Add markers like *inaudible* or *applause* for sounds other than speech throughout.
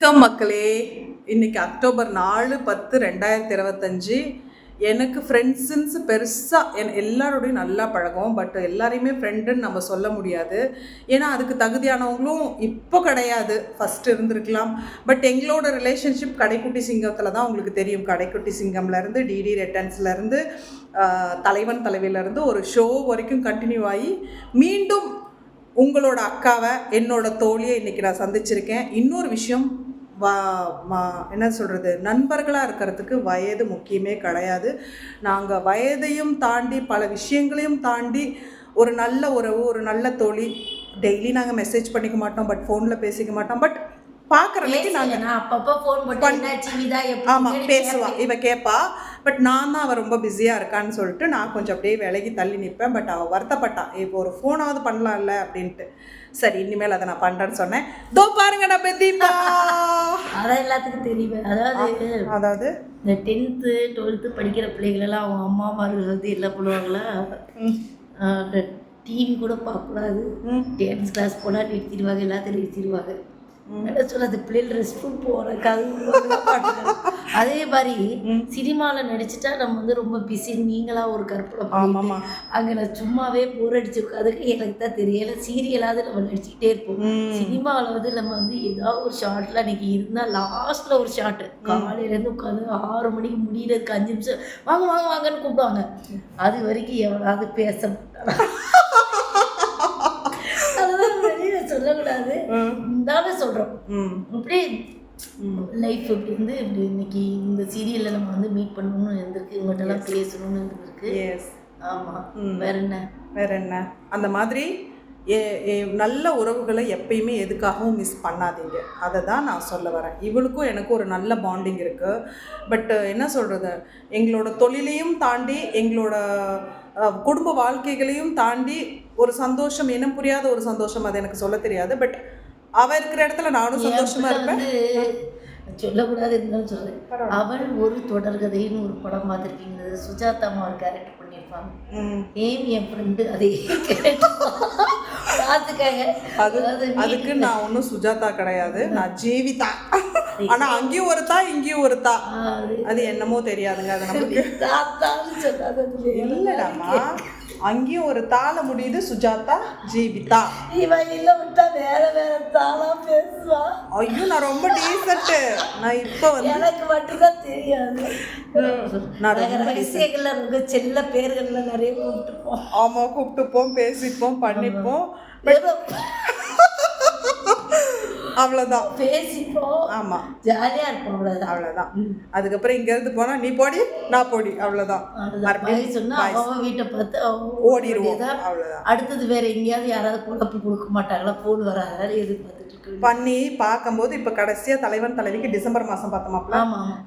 வணக்கம் மக்களே. இன்னைக்கு அக்டோபர் நாலு பத்து ரெண்டாயிரத்தி இருபத்தஞ்சி. எனக்கு ஃப்ரெண்ட்ஸுன்ஸ் பெருசாக என் எல்லாரோடையும் நல்லா பழகும் பட் எல்லாரையுமே ஃப்ரெண்டுன்னு நம்ம சொல்ல முடியாது. ஏன்னா அதுக்கு தகுதியானவங்களும் இப்போ கிடையாது. ஃபஸ்ட்டு இருந்திருக்கலாம். பட் எங்களோட ரிலேஷன்ஷிப் கடைக்குட்டி சிங்கத்தில் தான் உங்களுக்கு தெரியும். கடைக்குட்டி சிங்கம்லேருந்து டிடி ரிட்டர்ன்ஸ்லேருந்து தலைவன் தலைவியிலேருந்து ஒரு ஷோ வரைக்கும் கண்டினியூ ஆகி மீண்டும் உங்களோட அக்காவை என்னோட தோழியை இன்றைக்கி நான் சந்திச்சிருக்கேன். இன்னொரு விஷயம் வா மா- என்ன சொல்கிறது நண்பர்களாக இருக்கிறதுக்கு வயது முக்கியமே கிடையாது. நாங்கள் வயதையும் தாண்டி பல விஷயங்களையும் தாண்டி ஒரு நல்ல உறவு ஒரு நல்ல தோழி. டெய்லி நாங்கள் மெசேஜ் பண்ணிக்க மாட்டோம் பட் ஃபோனில் பேசிக்க மாட்டோம். பட் பார்க்குறதுக்கு நாங்கள் அப்பப்போ ஃபோன் பண்ணி ஆமாம் எப்படி பேசுவா. இவ கேட்பா பட் நான் தான் அவள் ரொம்ப பிஸியாக இருக்கான்னு சொல்லிட்டு நான் கொஞ்சம் அப்படியே விலகி தள்ளி நிற்பேன். பட் அவள் வருத்தப்பட்டா. இப்போ ஒரு ஃபோனாவது பண்ணலாம்ல? அப்படின்ட்டு. சரி இனிமேல் அதை நான் பண்ணுறேன்னு சொன்னேன். தோ பாருங்க நான் பெத்தீப்பா *laughs* அதான் எல்லாத்துக்கும் தெரியும். அதாவது அதாவது? இந்த டென்த்து டுவெல்த்து படிக்கிற பிள்ளைகளெல்லாம் அவங்க அம்மாமார்கள் வந்து என்ன பண்ணுவாங்களா டிவி கூட பார்க்கக்கூடாது. டான்ஸ் கிளாஸ் போனால் நிறுத்திடுவாங்க எல்லாத்தையும் நிறுத்திடுவாங்க என்ன சொல்றது? பிள்ளைகள் ரெஸ்ட் ரூம் போகிறக்காக அதே மாதிரி சினிமாவில் நடிச்சிட்டா நம்ம வந்து ரொம்ப பிஸி நீங்களா ஒரு கற்பனை ஆமாம்மா அங்கே நான் சும்மாவே போர் அடிச்சு அதுக்கு எனக்கு தான் தெரியல. சீரியலாவது நம்ம நடிச்சுக்கிட்டே இருப்போம். சினிமாவில் வந்து நம்ம வந்து ஏதாவது ஒரு ஷார்ட்ல அன்னைக்கு இருந்தால் லாஸ்ட்ல ஒரு ஷார்ட் காலையிலேருந்து உட்காந்து ஆறு மணிக்கு முடியறதுக்கு அஞ்சு நிமிஷம். வாங்க வாங்க வாங்கன்னு கூப்பிடுவாங்க. அது வரைக்கும் எவனாவது பேச? *laughs* அதெல்லாம் வெளியில சொல்லக்கூடாது. இருந்தாலும் சொல்றோம். அப்படியே லைஃப் இப்படி வந்து இப்படி இன்னைக்கு இந்த சீரியல்ல நம்ம வந்து மீட் பண்ணணும்னு இருந்திருக்கு இவங்ககிட்ட எல்லாம் பேசணும்னு இருந்திருக்கு. எஸ் ஆமா. ம். வேற என்ன? வேற என்ன? அந்த மாதிரி நல்ல உறவுகளை எப்பயுமே எதுக்காகவும் மிஸ் பண்ணாதீங்க. அதை தான் நான் சொல்ல வரேன். இவளுக்கும் எனக்கும் ஒரு நல்ல பாண்டிங் இருக்குது பட் என்ன சொல்கிறது எங்களோட தொழிலையும் தாண்டி எங்களோட குடும்ப வாழ்க்கைகளையும் தாண்டி ஒரு சந்தோஷம் இனம் புரியாத ஒரு சந்தோஷம் அது எனக்கு சொல்ல தெரியாது. பட் அவ இருக்கிற இடத்துல நானும் சந்தோஷமா இருப்பேன். சொல்லக்கூடாது இருந்தாலும் சொல்றேன். அவள் ஒரு தொடர்கதைன்னு ஒரு படம் பார்த்துருக்கீங்க சுஜாதா அம்மா ஒரு கேரக்டர் பண்ணியிருப்பாங்க. ஏம் என் ஃப்ரெண்டு அதே பார்த்துக்கங்க. அது அதுக்கு நான் ஒன்றும் சுஜாதா கிடையாது. நான் ஜீவிதா. ஆனா அங்கேயும் ஒரு தா இங்கேயும் ஒரு தா அது என்னமோ தெரியாதுங்க அது நமக்கு. இல்லடாமா அங்கேயும் ஒரு தாள முடியுது சுஜாதா ஜீவிதா. இவன் இல்லை விட்டா வேற வேற தாளா பேசுவா? ஐயோ நான் ரொம்ப டீசென்ட் நான் இப்போ வந்து எனக்கு மட்டும்தான் தெரியாது. நான் ரகசியங்கள்ல இருக்க செல்ல பேர்கள்ல நிறைய கூப்பிட்டுப்போம். ஆமா கூப்பிட்டுப்போம் பேசிப்போம் பண்ணிப்போம். அவ்வளோதான் பேசிப்போம் ஆமா. ஜாலியா இருப்போம் அவ்வளவுதான். அவ்வளோதான் அதுக்கப்புறம் இங்க இருந்து போனா நீ போடி நான் போடி அவ்வளோதான் அதுதான். பாய் சொன்னா அவன் வீட்டை பார்த்து ஓடிடுவோம். அவ்வளோதான் அடுத்தது வேற எங்கேயாவது யாராவது குழப்பு கொடுக்க மாட்டாங்களா? போன் வராத? எதிர்பார்த்துட்டு இருக்கு பண்ணி பார்க்கும்போது இப்போ கடைசியா தலைவன் தலைவிக்கு டிசம்பர் மாசம் பார்த்தோமாப்ல.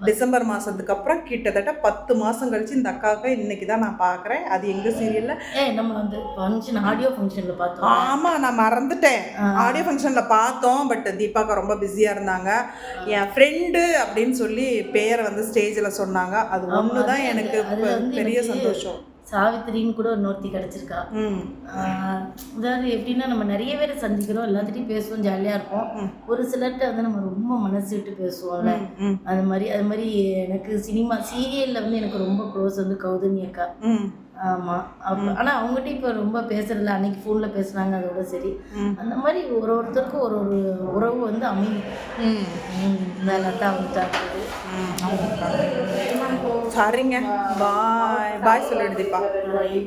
டிசம்பர் மாசத்துக்கு அப்புறம் கிட்டத்தட்ட பத்து மாசம் கழிச்சு இந்த அக்காவுக்கு இன்னைக்கு தான் நான் பார்க்குறேன். அது எங்க சீரியல்ல நம்ம வந்து ஃபங்க்ஷன் ஆடியோ ஃபங்க்ஷன்ல பார்த்தோம். ஆமா நான் மறந்துட்டேன். ஆடியோ ஃபங்க்ஷன்ல பார்த்தோம் பட் தீபாக்கா ரொம்ப பிஸியா இருந்தாங்க. என் ஃப்ரெண்டு அப்படின்னு சொல்லி பேரை வந்து ஸ்டேஜ்ல சொன்னாங்க. அது ஒன்று தான் எனக்கு பெரிய சந்தோஷம். சாவித்திரின்னு கூட இன்னொருத்தி கிடைச்சிருக்கா. ம். ஆஹ் அதாவது எப்படின்னா நம்ம நிறைய பேரை சந்திக்கிறோம் எல்லாத்திட்டையும் பேசுவோம் ஜாலியாக இருப்போம். ஒரு சிலர்கிட்ட வந்து நம்ம ரொம்ப மனசு விட்டு பேசுவோம்ல. அது மாதிரி அது மாதிரி எனக்கு சினிமா சீரியலில் வந்து எனக்கு ரொம்ப க்ளோஸ் வந்து கௌதமி அக்கா. ஆமாம் ஆனால் அவங்ககிட்ட இப்போ ரொம்ப பேசுறதில்ல அன்னைக்கு ஃபோனில் பேசுனாங்க அதோட சரி. அந்த மாதிரி ஒரு ஒருத்தருக்கும் ஒரு ஒரு உறவு வந்து அமையும். நல்லா தான் வந்துட்டாங்க சரிங்க. பாய் பாய் சொல்லிடு தீபா. Bye.